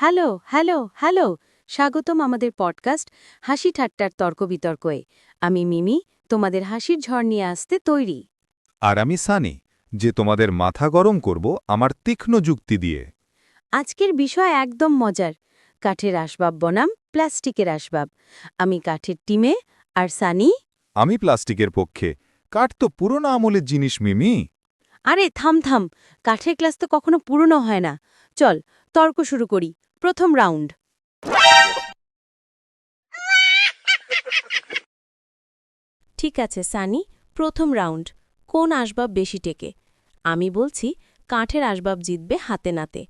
Hello hello hello. স্বাগতম আমাদের podcast হাসি ঠাট্টার তর্ক বিতর্কয়ে আমি মিমি তোমাদের হাসির ঝড় নিয়ে আসতে তৈরি। আর আমি সানি যে তোমাদের মাথা গরম করব আমার তীক্ষ্ণ যুক্তি দিয়ে। আজকের বিষয় একদম মজার। কাঠের আসবাব বনাম প্লাস্টিকের আসবাব। আমি কাঠের টিমে আর সানি? আমি প্লাস্টিকের পক্ষে। কাঠ তো পুরোনো আমলের জিনিস মিমি। আরে থাম থাম। কাঠের ক্লাস তো কখনো পুরনো হয় না। চল তর্ক শুরু করি। প্রথম রাউন্ড। ঠিক আছে, সানি, প্রথম রাউন্ড। কোন আসবাব বেশি টেকে? আমি বলছি, কাঠের আসবাব জিতবে হাতে নাতে।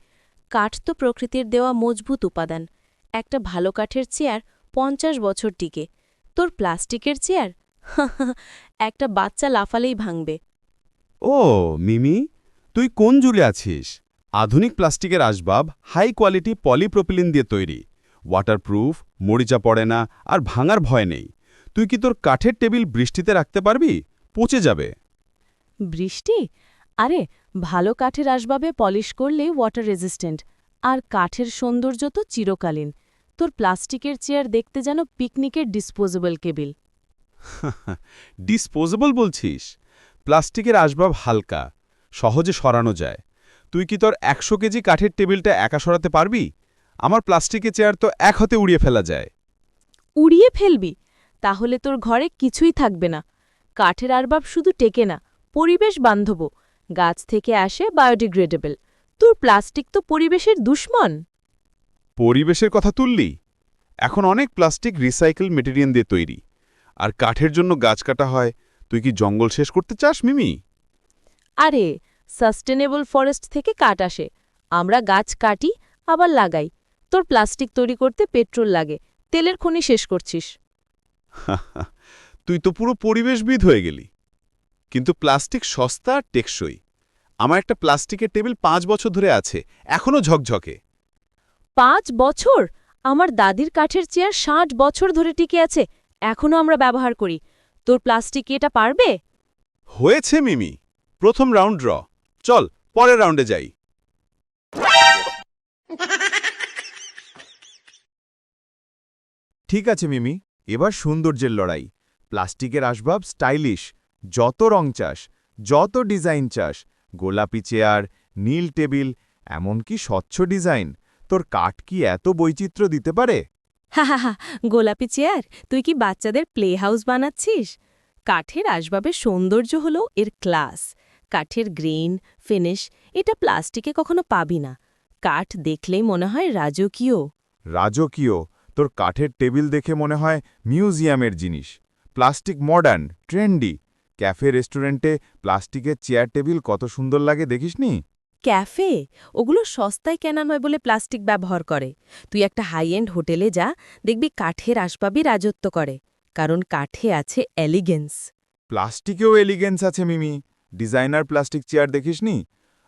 কাঠ তো প্রকৃতির দেওয়া মজবুত উপাদান। একটা ভালো কাঠের চেয়ার পঞ্চাশ বছর টিকে। তোর প্লাস্টিকের চেয়ার? একটা বাচ্চা লাফালেই ভাঙবে। ও, মিমি, তুই কোন যুগে আছিস? আধুনিক প্লাস্টিকের আসবাব হাই কোয়ালিটি পলিপ্রোপিলিন দিয়ে তৈরি। ওয়াটারপ্রুফ মরিচা পড়ে না আর ভাঙার ভয় নেই। তুই কি তোর কাঠের টেবিল বৃষ্টিতে রাখতে পারবি? পচে যাবে। বৃষ্টি? আরে ভালো কাঠের আসবাবে পলিশ করলে ওয়াটার রেজিস্ট্যান্ট আর কাঠের সৌন্দর্য তো চিরকালীন। তোর প্লাস্টিকের চেয়ার দেখতে যেন পিকনিকের ডিসপোজেবল কেবিল। ডিসপোজেবল বলছিস? প্লাস্টিকের আসবাব হালকা সহজে সরানো যায়। তুই কি তোর একশো কেজি কাঠের টেবিলটা একা সরাতে পারবি? আমার প্লাস্টিকের চেয়ার তো এক হাতে উড়িয়ে ফেলা যায়। উড়িয়ে ফেলবি? তাহলে তোর ঘরে কিছুই থাকবে না। কাঠের আরবাব শুধু টেকে না পরিবেশ বান্ধব গাছ থেকে আসে বায়োডিগ্রেডেবল। তোর প্লাস্টিক তো পরিবেশের দুশ্মন। পরিবেশের কথা তুললি? এখন অনেক প্লাস্টিক রিসাইকেল মেটেরিয়াল দিয়ে তৈরি। আর কাঠের জন্য গাছ কাটা হয়। তুই কি জঙ্গল শেষ করতে চাস মিমি? আরে সাস্টেনেবল ফরেস্ট থেকে কাঠ আসে। আমরা গাছ কাটি আবার লাগাই। তোর প্লাস্টিক তৈরি করতে পেট্রোল লাগে। তেলের খনি শেষ করছিস। তুই তো পুরো পরিবেশবিদ হয়ে গেলি। কিন্তু প্লাস্টিক সস্তা আর টেকসই। আমার একটা প্লাস্টিকের টেবিল পাঁচ বছর ধরে আছে। এখনও ঝকঝকে। পাঁচ বছর? আমার দাদির কাঠের চেয়ার ষাট বছর ধরে টিকে আছে। এখনও আমরা ব্যবহার করি। তোর প্লাস্টিক এটা পারবে? হয়েছে মিমি। প্রথম রাউন্ড ড্র। চল, পরের রাউন্ডে যাই। ঠিক আছে, মিমি, এবার সৌন্দর্যের লড়াই। প্লাস্টিকের আসবাব স্টাইলিশ, যত রং চাষ যত ডিজাইন চাষ গোলাপি চেয়ার, নীল টেবিল, এমনকি স্বচ্ছ ডিজাইন, তোর কাঠ কি এত বৈচিত্র্য দিতে পারে? হা হা হা, গোলাপি চেয়ার, তুই কি বাচ্চাদের প্লে হাউস বানাচ্ছিস? কাঠের আসবাবের সৌন্দর্য হলো এর ক্লাস কাঠের গ্রেন ফিনিশ এটা প্লাস্টিকে কখনো পাবি না। কাঠ দেখলেই মনে হয় রাজকীয়। রাজকীয়? তোর কাঠের টেবিল দেখে মনে হয় মিউজিয়ামের জিনিস। প্লাস্টিক মডার্ন ট্রেন্ডি ক্যাফে রেস্টুরেন্টে প্লাস্টিকের চেয়ার টেবিল কত সুন্দর লাগে দেখিসনি? ক্যাফে? ওগুলো সস্তায় কেনা নয় বলে প্লাস্টিক ব্যবহার করে। তুই একটা হাই এন্ড হোটেলে যা দেখবি কাঠের আসবাবই রাজত্ব করে। কারণ কাঠে আছে এলিগেন্স প্লাস্টিকেও এলিগেন্স আছে মিমি। ডিজাইনার প্লাস্টিক চেয়ার দেখিসনি?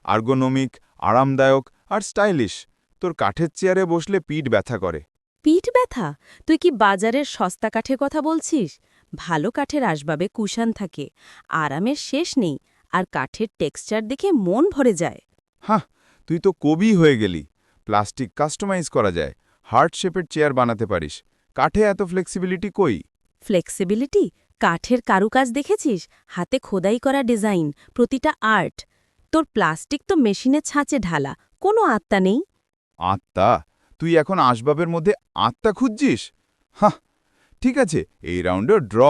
আর্গোনমিক আরামদায়ক আর স্টাইলিশ। তোর কাঠের চেয়ারে বসলে পিঠ ব্যথা করে। পিঠ ব্যথা? তুই কি বাজারের সস্তা কাঠের কথা বলছিস? ভালো কাঠের আসবাবে কুশান থাকে। আরামের শেষ নেই আর কাঠের টেক্সচার দেখে মন ভরে যায়। হাহ তুই তো কবি হয়ে গেলি। প্লাস্টিক কাস্টমাইজ করা যায়। হার্ট শেপের চেয়ার বানাতে পারিস। কাঠে এত ফ্লেক্সিবিলিটি কই? ফ্লেক্সিবিলিটি কাঠের কারুকাজ দেখেছিস? হাতে খোদাই করা ডিজাইন প্রতিটা আর্ট। তোর প্লাস্টিক তো মেশিনে ছাঁচে ঢালা কোনো আত্মা নেই? আত্মা? তুই এখন আসবাবের মধ্যে আত্মা খুঁজছিস? হাহ ঠিক আছে এই রাউন্ডে ড্র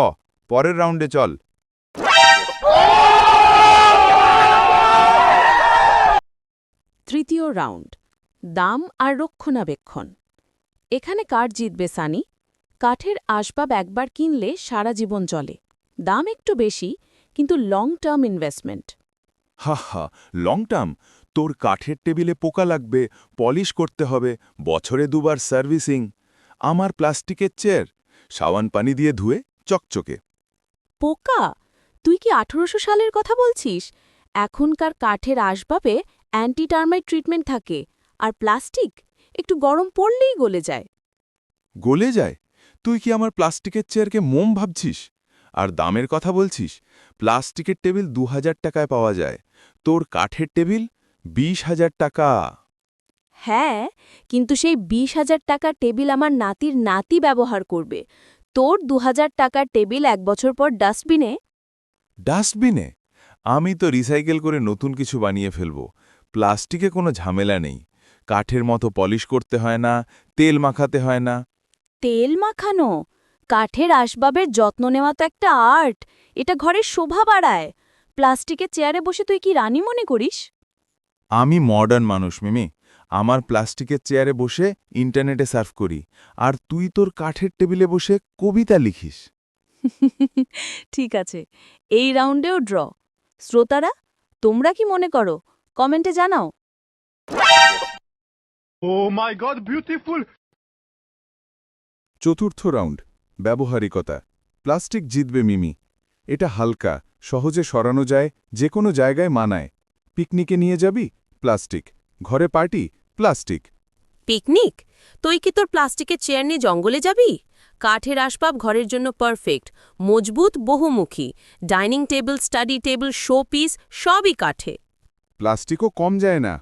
পরের রাউন্ডে চল। তৃতীয় রাউন্ড দাম আর রক্ষণাবেক্ষণ। এখানে কার জিতবে সানি? কাঠের আসবাব একবার কিনলে সারা জীবন চলে। দাম একটু বেশি কিন্তু লং টার্ম ইনভেস্টমেন্ট হা হা লং টার্ম তোর কাঠের টেবিলে পোকা লাগবে পলিশ করতে হবে বছরে দুবার সার্ভিসিং আমার প্লাস্টিকের চেয়ার সাবান পানি দিয়ে ধুয়ে চকচকে। পোকা? তুই কি আঠেরোশো সালের কথা বলছিস? এখনকার কাঠের আসবাবে অ্যান্টি টার্মাইট ট্রিটমেন্ট থাকে আর প্লাস্টিক একটু গরম পড়লেই গলে যায়। গলে যায়? তুই কি আমার প্লাস্টিকের চেয়ারকে মোম ভাবছিস? আর দামের কথা বলছিস? প্লাস্টিকের টেবিল দু হাজার টাকায় পাওয়া যায়। তোর কাঠের টেবিল বিশ হাজার টাকা। হ্যাঁ কিন্তু সেই বিশ হাজার টাকার টেবিল আমার নাতির নাতি ব্যবহার করবে। তোর দু হাজার টাকার টেবিল এক বছর পর ডাস্টবিনে? ডাস্টবিনে? আমি তো রিসাইকেল করে নতুন কিছু বানিয়ে ফেলব। প্লাস্টিকে কোনো ঝামেলা নেই। কাঠের মতো পলিশ করতে হয় না তেল মাখাতে হয় না। তেল মাখানো? কাঠের আসবাবের যত্ন নেওয়া তো একটা আর্ট। এটা ঘরের শোভা বাড়ায়। প্লাস্টিকের চেয়ারে বসে তুই কি রানী মনে করিস? আমি মডার্ন মানুষ মিমি। আমার প্লাস্টিকের চেয়ারে বসে ইন্টারনেটে সার্ফ করি। আর তুই তোর কাঠের টেবিলে বসে কবিতা লিখিস। ঠিক আছে। এই রাউন্ডেও ড্র শ্রোতারা তোমরা কি মনে করো? কমেন্টে জানাও। Oh my god, beautiful! চতুর্থ রাউন্ড ব্যবহারিকতা। প্লাস্টিক জিতবে মিমি। এটা হালকা সহজে সরানো যায় যে কোনো জায়গায় মানায়। পিকনিকে নিয়ে যাবি? প্লাস্টিক। ঘরে পার্টি? প্লাস্টিক। পিকনিক? তুই কি তোর প্লাস্টিকের চেয়ার নিয়ে জঙ্গলে যাবি? কাঠের আসবাব ঘরের জন্য পারফেক্ট মজবুত বহুমুখী। Dining table study table show piece সবই কাঠে। প্লাস্টিকও কম যায় না।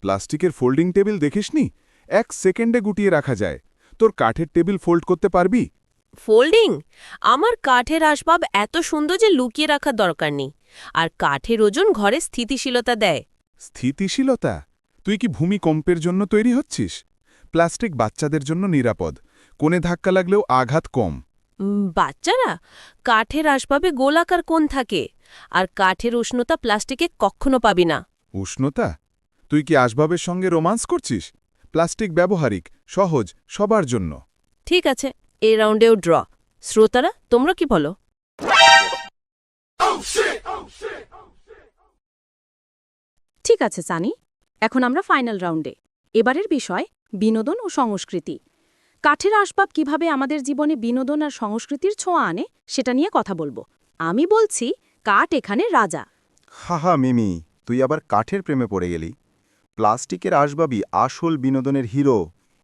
প্লাস্টিকের ফোল্ডিং টেবিল দেখিসনি? এক সেকেন্ডে গুটিয়ে রাখা যায়। তোর কাঠের টেবিল ফোল্ড করতে পারবি? ফোল্ডিং? আমার কাঠের আসবাব এত সুন্দর যে লুকিয়ে রাখার দরকার নেই। আর কাঠের ওজন ঘরে স্থিতিশীলতা দেয়। স্থিতিশীলতা? তুই কি ভূমিকম্পের জন্য তৈরি হচ্ছিস? প্লাস্টিক বাচ্চাদের জন্য নিরাপদ। কোণে ধাক্কা লাগলেও আঘাত কম। উম, বাচ্চারা? কাঠের আসবাবে গোলাকার কোণ থাকে। আর কাঠের উষ্ণতা প্লাস্টিকে কখনো পাবি না। উষ্ণতা? তুই কি আসবাবের সঙ্গে রোমান্স করছিস? প্লাস্টিক ব্যবহারিক সহজ সবার জন্য। ঠিক আছে এই রাউন্ডেও ড্র। শ্রোতারা তোমরা কি বলো? ঠিক আছে সানি। এখন আমরা ফাইনাল রাউন্ডে। এবারের বিষয় বিনোদন ও সংস্কৃতি। কাঠের আসবাব কীভাবে আমাদের জীবনে বিনোদন আর সংস্কৃতির ছোঁয়া আনে সেটা নিয়ে কথা বলব। আমি বলছি কাঠ এখানে রাজা। হাহা মিমি তুই আবার কাঠের প্রেমে পড়ে গেলি। প্লাস্টিকের আসবাবই আসল বিনোদনের হিরো।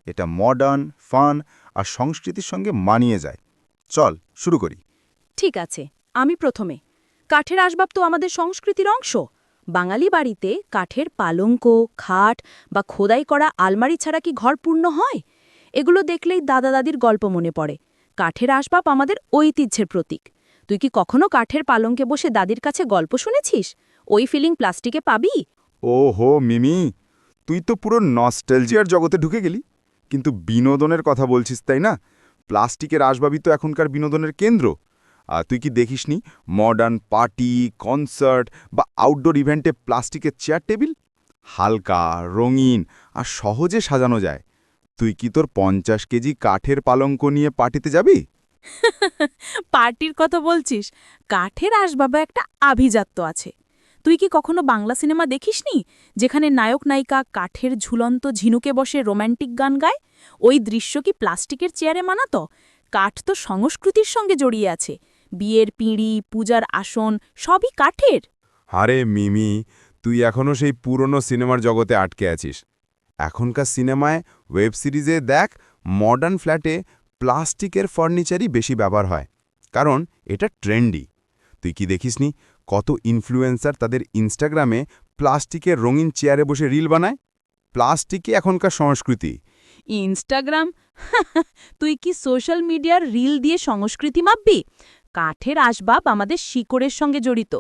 এটা মডার্ন ফান আর সংস্কৃতির সঙ্গে মানিয়ে যায়। চল, শুরু করি। ঠিক আছে, আমি প্রথমে। কাঠের আসবাব তো আমাদের সংস্কৃতির অংশ। বাঙালি বাড়িতে কাঠের পালঙ্ক, খাট বা খোদাই করা আলমারি ছাড়া কি ঘর পূর্ণ হয়? এগুলো দেখলেই দাদা দাদির গল্প মনে পড়ে। কাঠের আসবাব আমাদের ঐতিহ্যের প্রতীক। তুই কি কখনো কাঠের পালঙ্কে বসে দাদির কাছে গল্প শুনেছিস? ওই ফিলিং প্লাস্টিকে পাবি? ও হো মিমি, তুই তো পুরো নস্টেলজিয়ার জগতে ঢুকে গেলি। কিন্তু বিনোদনের কথা বলছিস, তাই না? প্লাস্টিকের আসবাবই তো এখনকার বিনোদনের কেন্দ্র। আর তুই কি দেখিসনি মডার্ন পার্টি কনসার্ট বা আউটডোর ইভেন্টে প্লাস্টিকের চেয়ার টেবিল হালকা, রঙিন আর সহজে সাজানো যায়। তুই কি তোর পঞ্চাশ কেজি কাঠের পালঙ্ক নিয়ে পার্টিতে যাবি? পার্টির কথা বলছিস? কাঠের আসবাবে একটা আভিজাত্য আছে। তুই কি কখনো বাংলা সিনেমা দেখিসনি? যেখানে নায়ক নায়িকা কাঠের ঝুলন্ত ঝিনুকে বসে রোম্যান্টিক গান গায়? ওই দৃশ্য কি প্লাস্টিকের চেয়ারে মানাত? কাঠ তো সংস্কৃতির সঙ্গে জড়িয়ে আছে। বিয়ের পিঁড়ি, পূজার আসন, সবই কাঠের। আরে মিমি, তুই এখনও সেই পুরনো সিনেমার জগতে আটকে আছিস। এখনকার সিনেমায় ওয়েব সিরিজে দেখ মডার্ন ফ্ল্যাটে প্লাস্টিকের ফার্নিচারই বেশি ব্যবহার হয়। কারণ এটা ট্রেন্ডি তুই কি দেখিসনি? কত ইনফ্লুয়েন্সার তাদের ইনস্টাগ্রামে প্লাস্টিকের রঙিন চেয়ারে বসে রিল বানায়? প্লাস্টিকই এখনকার সংস্কৃতি? ইনস্টাগ্রাম তুই কি সোশ্যাল মিডিয়ার রিল দিয়ে সংস্কৃতি মাপবি? কাঠের আসবাব আমাদের শিকড়ের সঙ্গে জড়িত।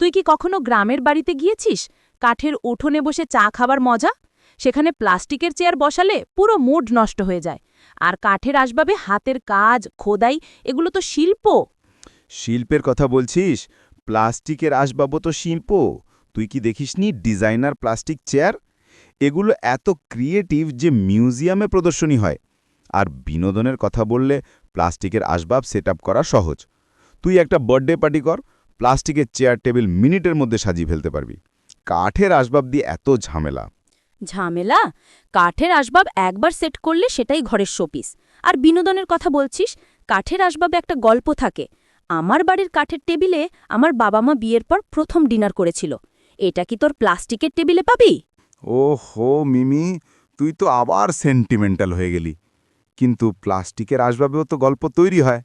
তুই কি কখনো গ্রামের বাড়িতে গিয়েছিস? কাঠের উঠোনে বসে চা খাবার মজা? সেখানে প্লাস্টিকের চেয়ার বসালে পুরো মুড নষ্ট হয়ে যায়। আর কাঠের আসবাবে হাতের কাজ খোদাই এগুলো তো শিল্প। শিল্পের কথা বলছিস? প্লাস্টিকের আসবাবও তো শিল্প? তুই কি দেখিসনি ডিজাইনার প্লাস্টিক চেয়ার? এগুলো এত ক্রিয়েটিভ যে মিউজিয়ামে প্রদর্শনী হয়। আর বিনোদনের কথা বললে প্লাস্টিকের আসবাব সেট করা সহজ। তুই একটা বার্থডে পার্টি কর, প্লাস্টিকের চেয়ার টেবিল মিনিটের মধ্যে সাজিয়ে ফেলতে পারবি। কাঠের আসবাব দিয়ে এত ঝামেলা। ঝামেলা? কাঠের আসবাব একবার সেট করলে সেটাই ঘরের শোপিস। আর বিনোদনের কথা বলছিস, কাঠের আসবাবে একটা গল্প থাকে। আমার বাড়ির কাঠের টেবিলে আমার বাবা মা বিয়ের পর প্রথম ডিনার করেছিল। এটা কি তোর প্লাস্টিকের টেবিলে পাবি? ও হো মিমি, তুই তো আবার সেন্টিমেন্টাল হয়ে গেলি। কিন্তু প্লাস্টিকের আসবাবেও তো গল্প তৈরি হয়।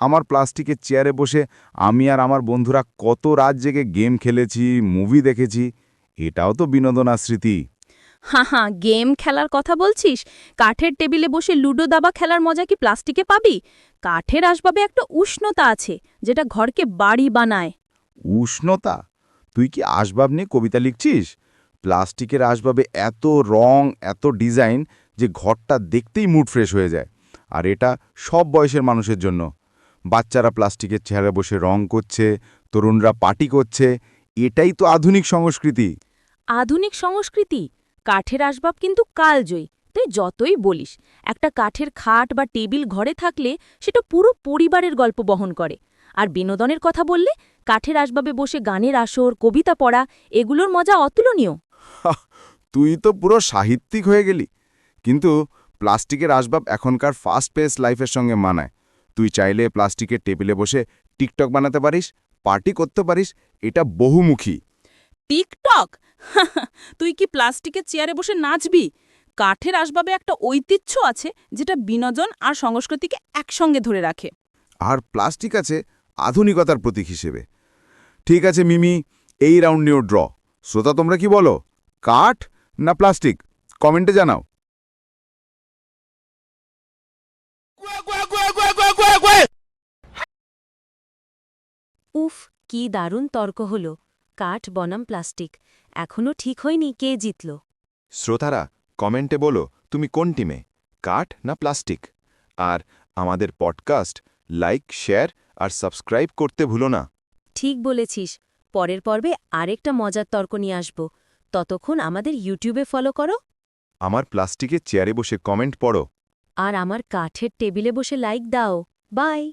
আমার প্লাস্টিকের চেয়ারে বসে আমি আর আমার বন্ধুরা কত রাত জেগে গেম খেলেছি, মুভি দেখেছি, এটাও তো বিনোদন স্মৃতি। হা হা গেম খেলার কথা বলছিস? কাঠের টেবিলে বসে লুডো দাবা খেলার মজা কি প্লাস্টিকে পাবি? কাঠের আসবাবে একটা উষ্ণতা আছে যেটা ঘরকে বাড়ি বানায়। উষ্ণতা? তুই কি আসবাব নিয়ে কবিতা লিখছিস? প্লাস্টিকের আসবাবে এত রং এত ডিজাইন যে ঘরটা দেখতেই মুড ফ্রেশ হয়ে যায়। আর এটা সব বয়সের মানুষের জন্য। বাচ্চারা প্লাস্টিকের চেহারা বসে রং করছে তরুণরা পার্টি করছে এটাই তো আধুনিক সংস্কৃতি। আধুনিক সংস্কৃতি? কাঠের আসবাব কিন্তু কালজয়ী, তুই যতই বলিস, একটা কাঠের খাট বা টেবিল ঘরে থাকলে সেটা পুরো পরিবারের গল্প বহন করে। আর বিনোদনের কথা বললে, কাঠের আসবাবে বসে গানের আসর, কবিতা পড়া, এগুলোর মজা অতুলনীয়। তুই তো পুরো সাহিত্যিক হয়ে গেলি। কিন্তু প্লাস্টিকের আসবাব এখনকার ফাস্ট পেস লাইফের সঙ্গে মানায়। তুই চাইলে প্লাস্টিকের টেবিলে বসে টিকটক বানাতে পারিস পার্টি করতে পারিস, এটা বহুমুখী। টিকটক? তুই কি প্লাস্টিকের চেয়ারে বসে নাচবি? কাঠের আসবাবে একটা ঐতিহ্য আছে যেটা বিনোদন আর সংস্কৃতিকে একসঙ্গে ধরে রাখে। আর প্লাস্টিক আছে আধুনিকতার প্রতীক হিসেবে। ঠিক আছে মিমি এই রাউন্ড নিয়েও ড্র। শ্রোতা তোমরা কি বলো? কাঠ না প্লাস্টিক? কমেন্টে জানাও। উফ কি দারুণ তর্ক হল। কাঠ বনাম প্লাস্টিক। এখনও ঠিক হয়নি কে জিতল। শ্রোতারা কমেন্টে বলো তুমি কোন টিমে কাঠ না প্লাস্টিক? আর আমাদের পডকাস্ট লাইক শেয়ার আর সাবস্ক্রাইব করতে ভুলো না। ঠিক বলেছিস। পরের পর্বে আরেকটা মজার তর্ক নিয়ে আসব। ততক্ষণ আমাদের ইউটিউবে ফলো করো। আমার প্লাস্টিকের চেয়ারে বসে কমেন্ট পড়ো। আর আমার কাঠের টেবিলে বসে লাইক দাও। বাই।